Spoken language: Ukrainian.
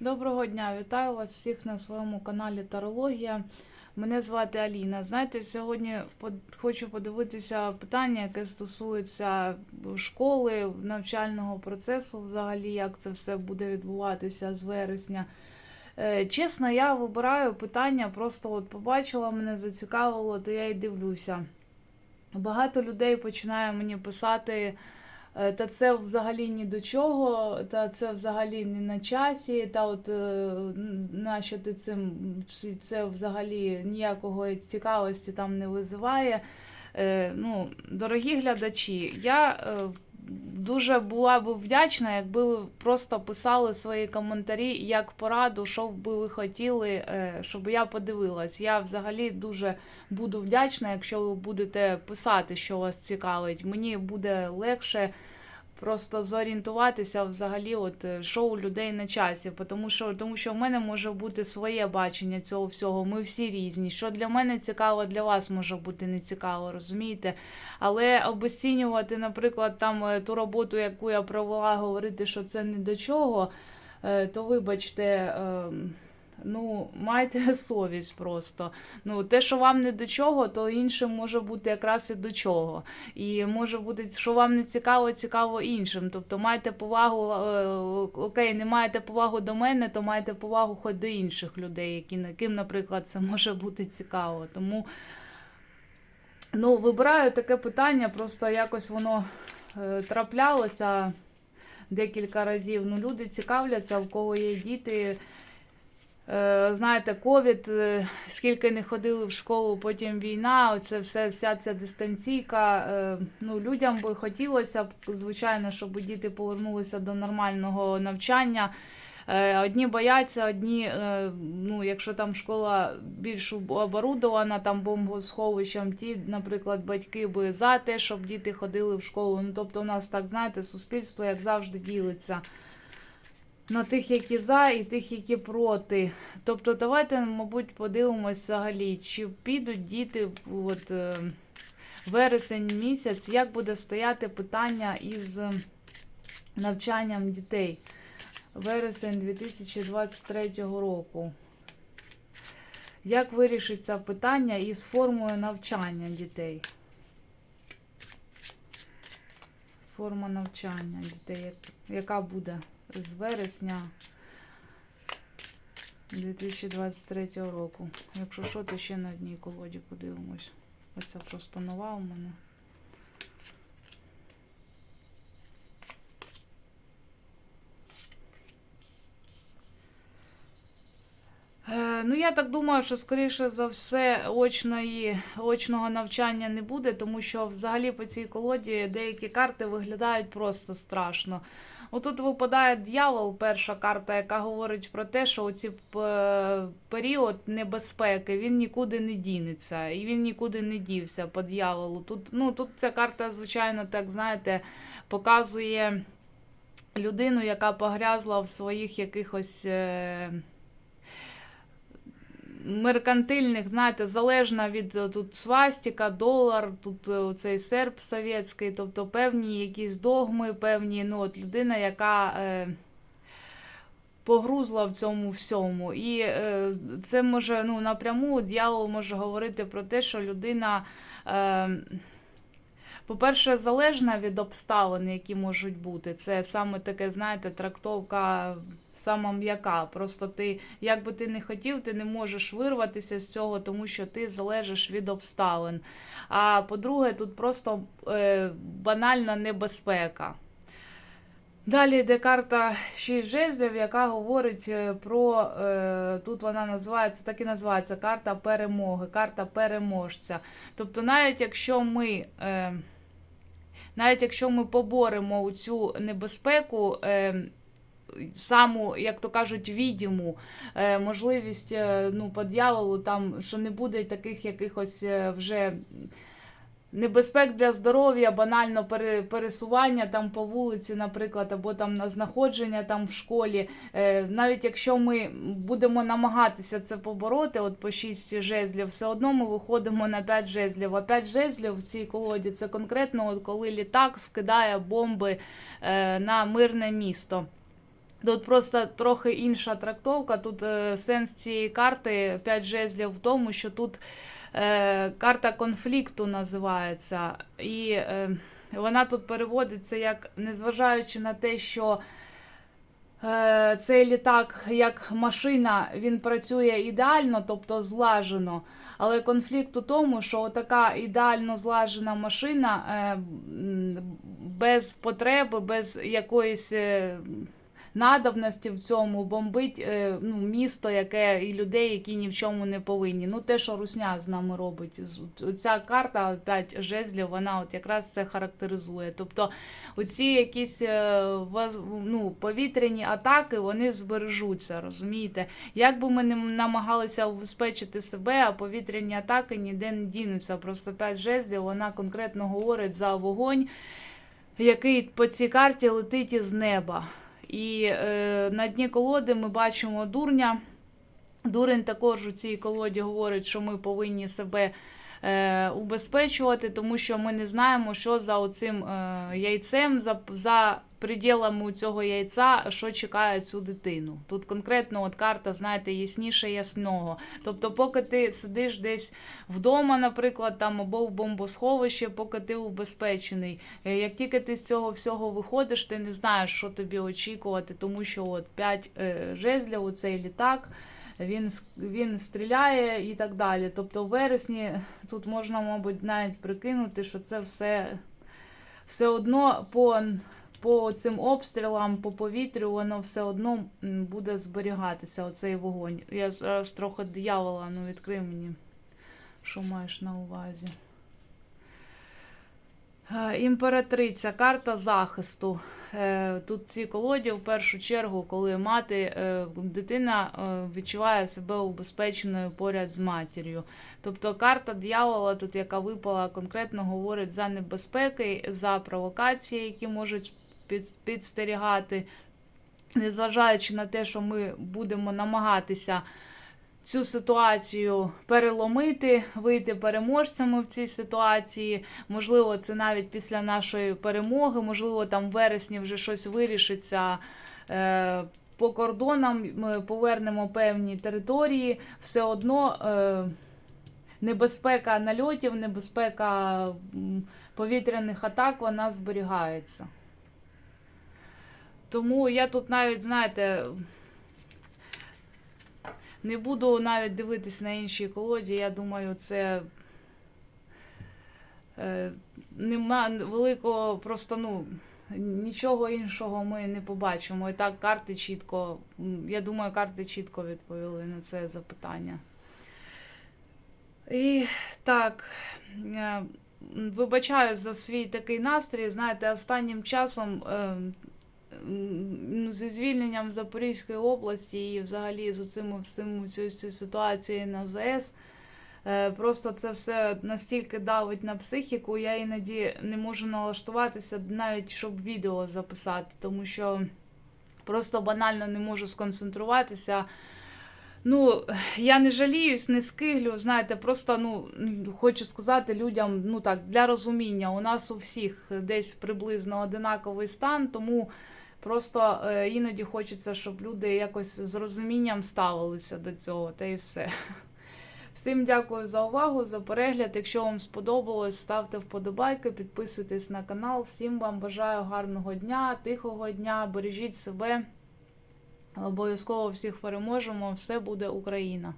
Доброго дня, вітаю вас всіх на своєму каналі Тарологія. Мене звати Аліна. Знаєте, сьогодні хочу подивитися питання, яке стосується школи, навчального процесу, взагалі, як це все буде відбуватися з вересня. Е, Чесно, я вибираю питання, просто от побачила мене, зацікавило, то я і дивлюся. Багато людей починає мені писати. Е, Та це взагалі ні до чого, та це взагалі не на часі, та от е, нащо ти цим це взагалі ніякого цікавості там не визиває. Е, Ну, дорогі глядачі, я дуже була б вдячна, якби ви просто писали свої коментарі як пораду, що би ви хотіли, е, щоб я подивилась. Я взагалі дуже буду вдячна, якщо ви будете писати, що вас цікавить. Мені буде легше просто зорієнтуватися взагалі, от е, що у людей на часі. Тому що, тому що в мене може бути своє бачення цього всього. Ми всі різні. Що для мене цікаво, для вас може бути не цікаво, розумієте? Але обесцінювати, наприклад, там е, ту роботу, яку я провела, говорити, що це не до чого, е, то вибачте. Ну, майте совість просто. Ну, те, що вам не до чого, то іншим може бути якраз і до чого. І може бути, що вам не цікаво, цікаво іншим. Тобто маєте повагу, е, окей, не маєте повагу до мене, то маєте повагу хоч до інших людей, які, яким, наприклад, це може бути цікаво. Тому ну, вибираю таке питання, просто якось воно е, траплялося декілька разів. Ну, люди цікавляться, в кого є діти. Е, Знаєте, ковід, е, скільки не ходили в школу, потім війна, оце все, вся ця дистанційка. е, Ну, людям би хотілося б, звичайно, щоб діти повернулися до нормального навчання. Одні бояться, одні, ну, якщо там школа більш оборудована там бомбосховищем, ті, наприклад, батьки би за те, щоб діти ходили в школу. Ну, тобто, у нас так, знаєте, суспільство, як завжди, ділиться на тих, які за, і тих, які проти. Тобто, давайте, мабуть, подивимось взагалі, чи підуть діти от, е, вересень місяць, як буде стояти питання із навчанням дітей. Вересень 2023 року. Як вирішиться питання із формою навчання дітей? Форма навчання дітей, яка буде з вересня 2023 року. Якщо що, то ще на одній колоді подивимось. Оця просто нова у мене. Е, Ну, я так думаю, що скоріше за все очної, очного навчання не буде, тому що взагалі по цій колоді деякі карти виглядають просто страшно. Отут випадає дьявол, перша карта, яка говорить про те, що оці п- період небезпеки він нікуди не дінеться, і він нікуди не дівся по дьяволу. Тут, ну, тут ця карта, звичайно, так знаєте, показує людину, яка погрязла в своїх якихось. Меркантильних, знаєте, залежна від е, тут свастіка, долар, тут е, цей серб совєтський, тобто певні якісь догми, певні, ну, от людина, яка е, погрузла в цьому всьому. І е, це може ну, напряму дьявол може говорити про те, що людина. Е, по-перше, залежна від обставин, які можуть бути. Це саме таке, знаєте, трактовка сама м'яка. Просто ти, як би ти не хотів, ти не можеш вирватися з цього, тому що ти залежиш від обставин. А по-друге, тут просто е, банальна небезпека. Далі йде карта 6 жезлів, яка говорить е, про е, тут вона називається, так і називається карта перемоги, карта переможця. Тобто, навіть якщо ми. Навіть якщо ми поборемо цю небезпеку, е, саму, як то кажуть, відіму е, можливість е, ну, по дьяволу, там, що не буде таких якихось вже небезпек для здоров'я, банально пере- пересування там по вулиці, наприклад, або там на знаходження там в школі. Е, Навіть якщо ми будемо намагатися це побороти, от по 6 жезлів, все одно ми виходимо на 5 жезлів. А 5 жезлів в цій колоді це конкретно, от коли літак скидає бомби е, на мирне місто. Тут просто трохи інша трактовка. Тут е, сенс цієї карти 5 жезлів в тому, що тут е, карта конфлікту називається. І е, вона тут переводиться як, незважаючи на те, що е, цей літак як машина він працює ідеально, тобто злажено. Але конфлікт у тому, що така ідеально злажена машина без потреби, без якоїсь. Надобності в цьому бомбить е, ну, місто, яке і людей, які ні в чому не повинні. Ну, те, що Русня з нами робить. Ця карта 5 жезлів, вона от якраз це характеризує. Тобто, оці якісь е, ну, повітряні атаки, вони збережуться, розумієте? Як би ми не намагалися убезпечити себе, а повітряні атаки ніде не дінуться. Просто 5 жезлів, вона конкретно говорить за вогонь, який по цій карті летить із неба. І е, на дні колоди ми бачимо дурня. Дурень також у цій колоді говорить, що ми повинні себе е, убезпечувати, тому що ми не знаємо, що за оцим е, яйцем, за, за приділами цього яйця, що чекає цю дитину. Тут конкретно от карта, знаєте, ясніше ясного. Тобто, поки ти сидиш десь вдома, наприклад, там або в бомбосховищі, поки ти убезпечений. Е, Як тільки ти з цього всього виходиш, ти не знаєш, що тобі очікувати, тому що от 5 жезлів, оцей літак. Він, він стріляє і так далі. Тобто, в вересні тут можна, мабуть, навіть прикинути, що це все, все одно по, по цим обстрілам, по повітрю, воно все одно буде зберігатися, оцей вогонь. Я зараз трохи диявола, ну відкрий мені, що маєш на увазі. Е, Імператриця, карта захисту. Е, Тут в цій колоді, в першу чергу, коли мати, е, дитина відчуває себе убезпеченою поряд з матір'ю. Тобто карта диявола, тут, яка випала, конкретно говорить за небезпеки, за провокації, які можуть підстерігати, незважаючи на те, що ми будемо намагатися цю ситуацію переломити, вийти переможцями в цій ситуації. Можливо, це навіть після нашої перемоги, можливо, там в вересні вже щось вирішиться. Е, по кордонам ми повернемо певні території, все одно е, небезпека нальотів, небезпека повітряних атак вона зберігається. Тому я тут навіть, знаєте, не буду навіть дивитись на інші колоді. Я думаю, це е, нема великого просто, ну, нічого іншого ми не побачимо. І так, карти чітко, я думаю, карти чітко відповіли на це запитання. І так, е, вибачаю за свій такий настрій. Знаєте, останнім часом. е, ну, зі звільненням Запорізької області і взагалі з оцим всім цією ситуацією на ЗС. е, Просто це все настільки давить на психіку, я іноді не можу налаштуватися навіть щоб відео записати, тому що просто банально не можу сконцентруватися. Ну, я не жаліюсь, не скиглю. Знаєте, просто ну хочу сказати людям, ну так, для розуміння, у нас у всіх десь приблизно одинаковий стан, тому просто е, іноді хочеться, щоб люди якось з розумінням ставилися до цього, та й все. Всім дякую за увагу, за перегляд. Якщо вам сподобалось, ставте вподобайки, підписуйтесь на канал. Всім вам бажаю гарного дня, тихого дня, бережіть себе. Обов'язково всіх переможемо. Все буде Україна!